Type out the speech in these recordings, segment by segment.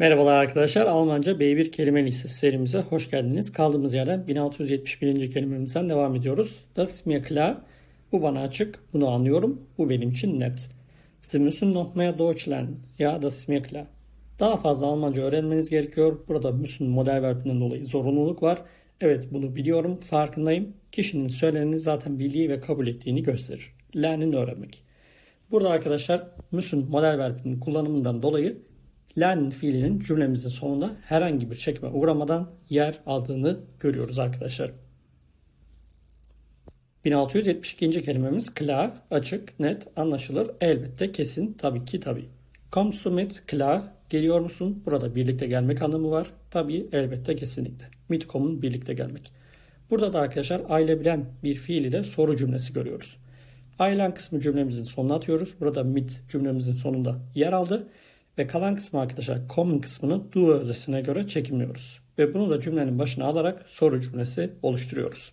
Merhabalar arkadaşlar. Almanca B1 kelime listesi serimize hoş geldiniz. Kaldığımız yerden 1671. kelimemizden devam ediyoruz. Das ist mir klar. Bu bana açık. Bunu anlıyorum. Bu benim için net. Sie müssen noch mehr Deutsch lernen. Ja, das ist mir klar. Daha fazla Almanca öğrenmeniz gerekiyor. Burada müssen model verbinden dolayı zorunluluk var. Evet bunu biliyorum, farkındayım. Kişinin söyleneni zaten bildiği ve kabul ettiğini gösterir. Lernen öğrenmek. Burada arkadaşlar müssen model verbinin kullanımından dolayı lernen fiilinin cümlemizin sonunda herhangi bir çekime uğramadan yer aldığını görüyoruz arkadaşlar. 1672. kelimemiz klar, açık, net, anlaşılır, elbette, kesin, tabii ki, tabii. Kommst du mit klar, geliyor musun? Burada birlikte gelmek anlamı var. Tabii, elbette, kesinlikle. Mit kommen, birlikte gelmek. Burada da arkadaşlar aile bilen bir fiil ile soru cümlesi görüyoruz. Ailen kısmı cümlemizin sonuna atıyoruz. Burada mit cümlemizin sonunda yer aldı. Ve kalan kısmı arkadaşlar common kısmını do özesine göre çekimliyoruz. Ve bunu da cümlenin başına alarak soru cümlesi oluşturuyoruz.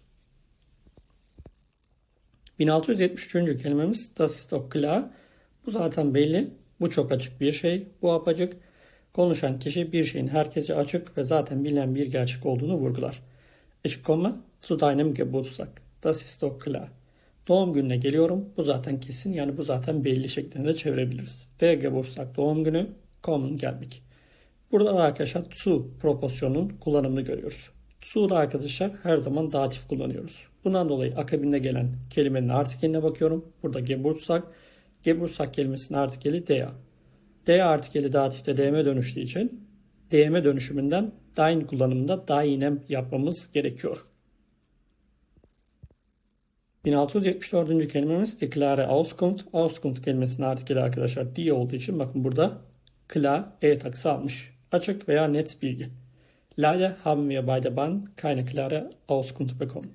1673. kelimemiz das ist klar. Bu zaten belli. Bu çok açık bir şey. Bu apacık. Konuşan kişi bir şeyin herkese açık ve zaten bilinen bir gerçek olduğunu vurgular. Ich komme zu deinem Geburtstag. Das ist doch klar. Doğum gününe geliyorum. Bu zaten kesin yani bu zaten belli şeklinde çevirebiliriz. Der Geburtstag doğum günü, kommen gelmek. Burada da arkadaşlar zu proporsiyonun kullanımını görüyoruz. Zu da arkadaşlar her zaman datif kullanıyoruz. Bundan dolayı akabinde gelen kelimenin artikeline bakıyorum. Burada Geburtstag. Geburtstag kelimesinin artikeli der. Der artikeli datifte DM dönüştüğü için DM dönüşümünden dein kullanımında dainem yapmamız gerekiyor. 1674. kelimemiz die klare Auskunft. Auskunft kelimesinin artikeli arkadaşlar die olduğu için bakın burada klar e takısı almış. Açık veya net bilgi. Leider haben wir bei der Bahn keine klare Auskunft bekommen.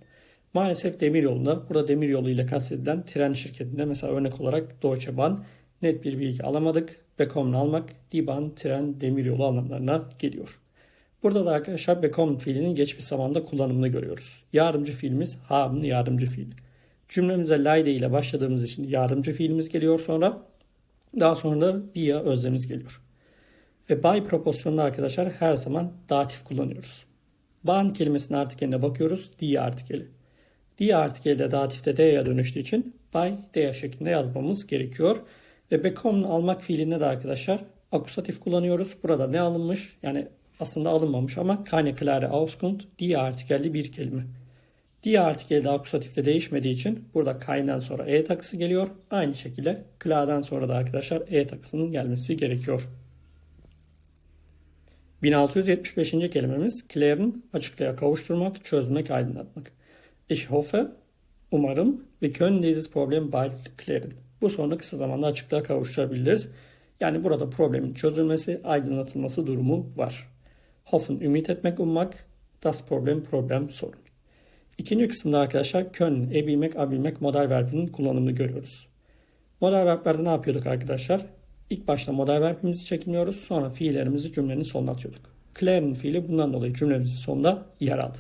Maalesef demir yolunda, burada demir yolu ile kastedilen tren şirketinde mesela örnek olarak Deutsche Bahn net bir bilgi alamadık. Bekommen almak, die Bahn, tren, demir yolu anlamlarına geliyor. Burada da arkadaşlar bekommen fiilinin geçmiş zamanda kullanımını görüyoruz. Yardımcı fiilimiz haben yardımcı fiil. Cümlemize layde ile başladığımız için yardımcı fiilimiz geliyor sonra. Daha sonra da dia özlemimiz geliyor. Ve by proporsiyonunda arkadaşlar her zaman datif kullanıyoruz. Ban kelimesinin artikeline bakıyoruz. Die artikeli. Die artikeli de datifte de'ye dönüştüğü için by dea şeklinde yazmamız gerekiyor. Ve bekommen almak fiilinde de arkadaşlar akusatif kullanıyoruz. Burada ne alınmış? Yani aslında alınmamış ama keine klare Auskunft die artikelli bir kelime. Die artikelde akusatifte değişmediği için burada kayından sonra e takısı geliyor. Aynı şekilde klar'dan sonra da arkadaşlar e takısının gelmesi gerekiyor. 1675. kelimemiz klären, açıklığa kavuşturmak, çözmek, aydınlatmak. Ich hoffe, umarım, wir können dieses Problem bald klären. Bu sorunu kısa zamanda açıklığa kavuşturabiliriz. Yani burada problemin çözülmesi, aydınlatılması durumu var. Hoffen, ümit etmek, ummak, das Problem, problem, sorun. İkinci kısımda arkadaşlar können, ebilmek, abilmek model verbinin kullanımını görüyoruz. Model verblerde ne yapıyorduk arkadaşlar? İlk başta model verbimizi çekimliyoruz. Sonra fiillerimizi cümlenin sonuna atıyorduk. Clare'ın fiili bundan dolayı cümlemizin sonunda yer aldı.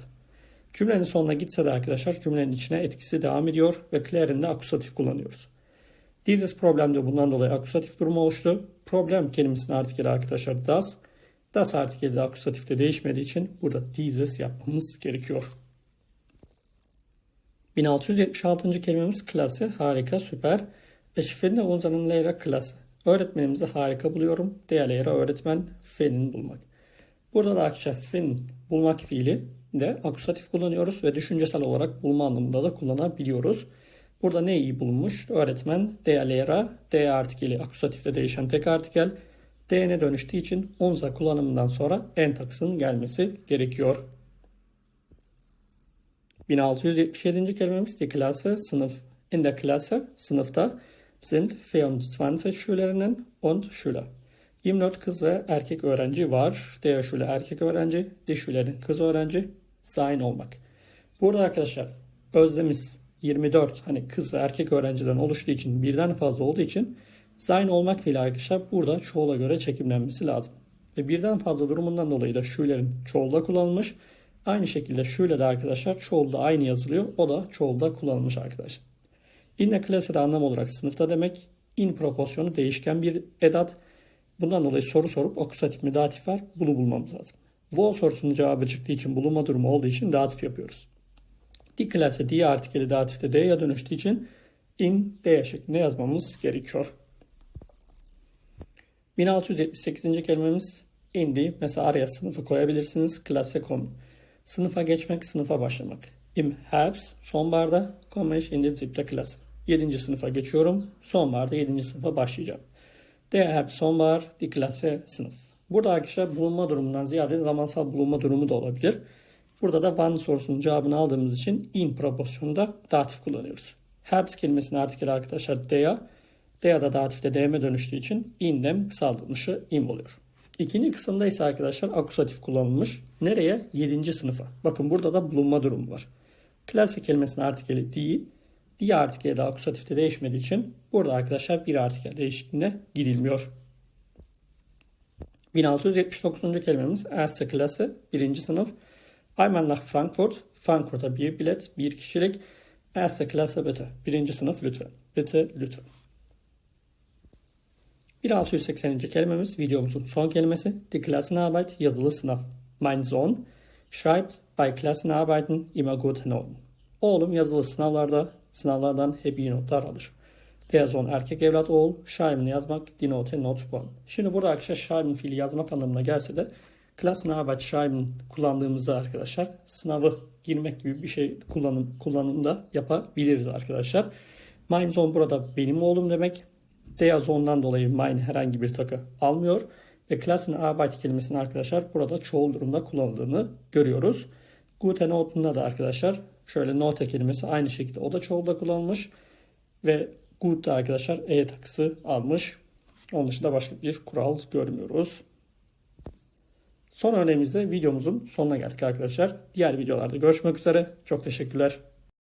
Cümlenin sonuna gitse de arkadaşlar cümlenin içine etkisi devam ediyor ve Clare'ın de akusatif kullanıyoruz. Dieses problemde bundan dolayı akusatif durumu oluştu. Problem kelimesinin artikeli arkadaşlar das. Das artikeli de akusatifte değişmediği için burada dieses yapmamız gerekiyor. 1676. kelimemiz klası, harika, süper. Ich finde unseren Lehrer klasse. Öğretmenimizi harika buluyorum. Der Lehrer öğretmen, finden bulmak. Burada da arkadaşlar finden bulmak fiili de akusatif kullanıyoruz ve düşüncesel olarak bulma anlamında da kullanabiliyoruz. Burada ne iyi bulunmuş? Öğretmen, der Lehrer, der artikeli akusatifte değişen tek artikel. D'ne dönüştüğü için unser kullanımından sonra en takısının gelmesi gerekiyor. 1677. kelimemiz die Klasse, sınıf. In der Klasse, sınıfta sind 24 Schülerinnen und Schüler. 24 kız ve erkek öğrenci var. Der Schüler erkek öğrenci, die Schülerin kız öğrenci, sein olmak. Burada arkadaşlar özlemiz 24 hani kız ve erkek öğrenciden oluştuğu için birden fazla olduğu için sein olmak fiili arkadaşlar burada çoğula göre çekimlenmesi lazım. Ve birden fazla durumundan dolayı da Schüler'in çoğulda kullanılmış. Aynı şekilde şöyle de arkadaşlar çoğulda aynı yazılıyor. O da çoğulda kullanılmış arkadaşlar. In the class'e de anlam olarak sınıfta demek. In proporsiyonu değişken bir edat. Bundan dolayı soru sorup akusatif mi datif var bunu bulmamız lazım. Wo sorusunun cevabı çıktığı için bulunma durumu olduğu için datif yapıyoruz. Die Klasse die artikeli datifte D'ye dönüştüğü için in D şeklinde yazmamız gerekiyor. 1678. kelimemiz indi. Mesela araya sınıfı koyabilirsiniz. Klasse kommen. Sınıfa geçmek, sınıfa başlamak. Im Herbst, sonbaharda, komme ich in die siebte Klasse. 7. sınıfa geçiyorum. Sonbaharda 7. sınıfa başlayacağım. Der Herbst, sonbahar, die Klasse, sınıf. Burada arkadaşlar bulunma durumundan ziyade zamansal bulunma durumu da olabilir. Burada da wann sorusunun cevabını aldığımız için in proporsiyonunda datif kullanıyoruz. Herbst kelimesinin artikeli arkadaşlar der. Der da datifte DM'e dönüştüğü için in'den kısaldılmışı im oluyor. İkinci kısımda ise arkadaşlar akusatif kullanılmış. Nereye? 7. sınıfa. Bakın burada da bulunma durumu var. Klasik kelimesinin artikeli die. Die artikeli de akusatifte değişmediği için burada arkadaşlar bir artikel değişikliğine gidilmiyor. 1679. kelimemiz erste Klasse, birinci sınıf. Einmal nach Frankfurt, Frankfurt'a bir bilet, bir kişilik. Erste Klasse bitte, birinci sınıf lütfen. Bitte lütfen. 1680. kelimemiz videomuzun son kelimesi. Die Klassenarbeit yazılı sınav. Mein Sohn schreibt bei Klassenarbeiten immer gute Noten. Oğlum yazılı sınavlarda sınavlardan hep iyi notlar alır. Der Sohn erkek evlat oğul. Schreiben yazmak. Die Note not one. Şimdi burada arkadaşlar schreiben fiili yazmak anlamına gelse de Klassenarbeit schreiben kullandığımızda arkadaşlar sınavı girmek gibi bir şey kullanım, kullanımda yapabiliriz arkadaşlar. Mein Sohn burada benim oğlum demek. Der Sohn'dan dolayı mein herhangi bir takı almıyor. Ve Klassenarbeit kelimesinin arkadaşlar burada çoğul durumda kullanıldığını görüyoruz. Gute Noten'da da arkadaşlar şöyle note kelimesi aynı şekilde o da çoğulda kullanılmış. Ve good da arkadaşlar e takısı almış. Onun dışında başka bir kural görmüyoruz. Son örneğimizde videomuzun sonuna geldik arkadaşlar. Diğer videolarda görüşmek üzere. Çok teşekkürler.